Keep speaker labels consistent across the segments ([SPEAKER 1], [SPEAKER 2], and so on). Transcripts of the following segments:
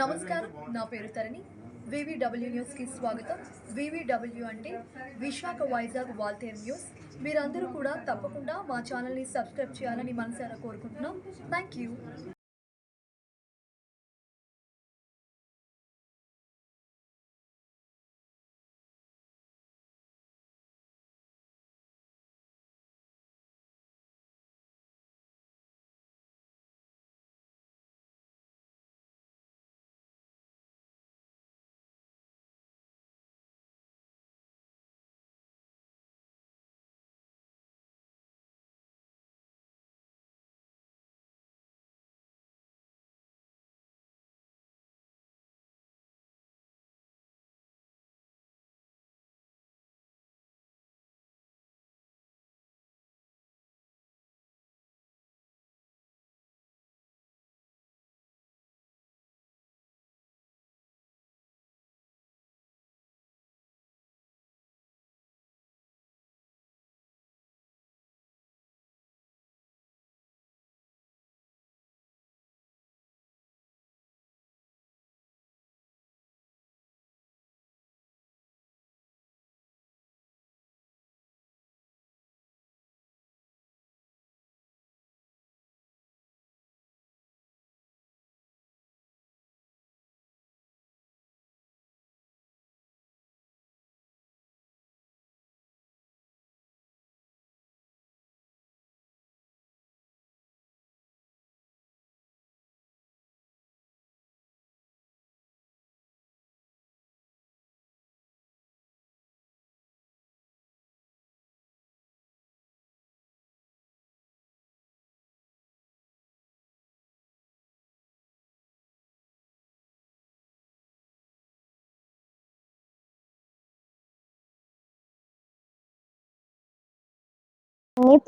[SPEAKER 1] నమస్కారం నా పేరు తరణి. వివిడబ్ల్యూ న్యూస్కి స్వాగతం. వివిడబ్ల్యూ అంటే విశాఖ వైజాగ్ వాల్తేర్ న్యూస్. మీరందరూ కూడా తప్పకుండా మా ఛానల్ని సబ్స్క్రైబ్ చేయాలని మనసారా కోరుకుంటున్నాం. Thank
[SPEAKER 2] you.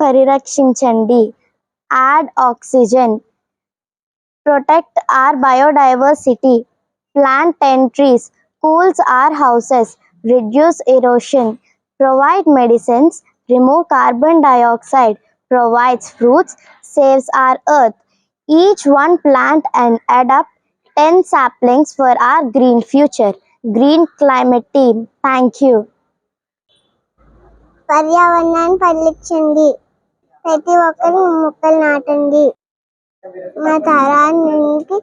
[SPEAKER 2] పరిరక్షించండి add oxygen protect our biodiversity plant ten trees cools our houses reduce erosion provide medicines remove carbon dioxide provides fruits saves our earth each one plant and add up 10 saplings for our green future green climate team thank you
[SPEAKER 3] పర్యావరణాన్ని పరిరక్షించండి. ప్రతి ఒక్కరు మొక్కలు నాటండి. మా తరానికి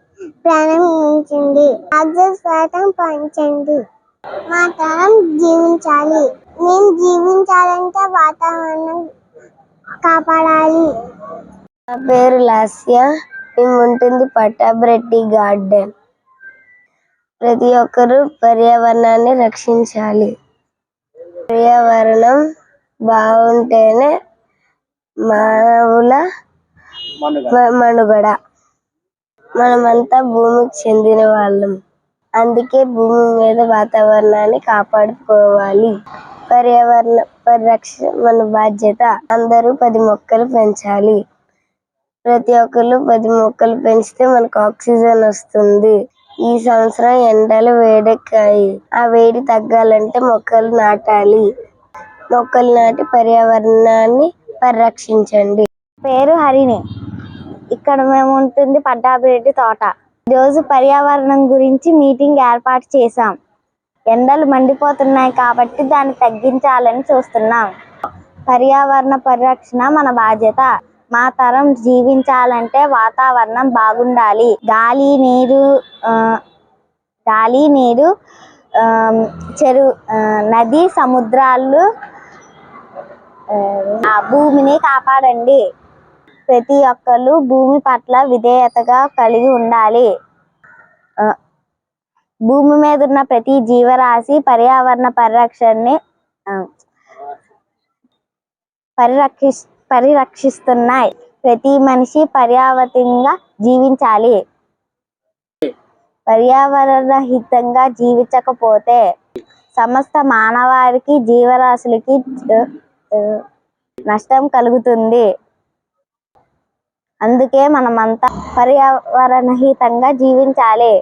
[SPEAKER 3] ప్రాణం ఉంచండి oxygen శాతం పంచండి మా తరం జీవించాలి. మేము జీవించాలంటే వాతావరణం కాపాడాలి.
[SPEAKER 2] నా పేరు లాస్య. మేము ఉంటుంది పట్టాబ్రెడ్డి గార్డెన్. ప్రతి ఒక్కరూ పర్యావరణాన్ని రక్షించాలి. పర్యావరణం బాగుంటేనే మానవుల మనుగడ. మనమంతా భూమికి చెందిన వాళ్ళం. అందుకే భూమి మీద వాతావరణాన్ని కాపాడుకోవాలి. పర్యావరణ పరిరక్షణ మన బాధ్యత అందరూ పది మొక్కలు పెంచాలి. ప్రతి ఒక్కరు పది మొక్కలు పెంచితే మనకు ఆక్సిజన్ వస్తుంది. ఈ సంవత్సరం ఎండలు వేడెక్కాయి. ఆ వేడి తగ్గాలంటే మొక్కలు నాటాలి. మొక్కలు నాటి పర్యావరణాన్ని పరిరక్షించండి. పేరు హరిణి. ఇక్కడ మేము ఉంటుంది పట్టాభిరెడ్డి తోట. ఈరోజు పర్యావరణం గురించి మీటింగ్ ఏర్పాటు చేశాం. ఎండలు మండిపోతున్నాయి కాబట్టి దాన్ని తగ్గించాలని చూస్తున్నాం. పర్యావరణ పరిరక్షణ మన బాధ్యత. మా తరం జీవించాలంటే వాతావరణం బాగుండాలి. గాలి నీరు ఆ, గాలి నీరు ఆ, చెరు నది సముద్రాలు ఆ, భూమిని కాపాడండి. ప్రతి ఒక్కరు భూమి పట్ల విధేయతగా కలిగి ఉండాలి. ఆ, భూమి మీద ఉన్న ప్రతి జీవరాశి పర్యావరణ పరిరక్షణని పరిరక్షి పరిరక్షిస్తున్నాయి. ప్రతి మనిషి పర్యావరణంగా జీవించాలి. పర్యావరణ హితంగా జీవించకపోతే సమస్త మానవారికి జీవరాశులకి నష్టం కలుగుతుంది. అందుకే మనమంతా పర్యావరణ హితంగా జీవించాలి.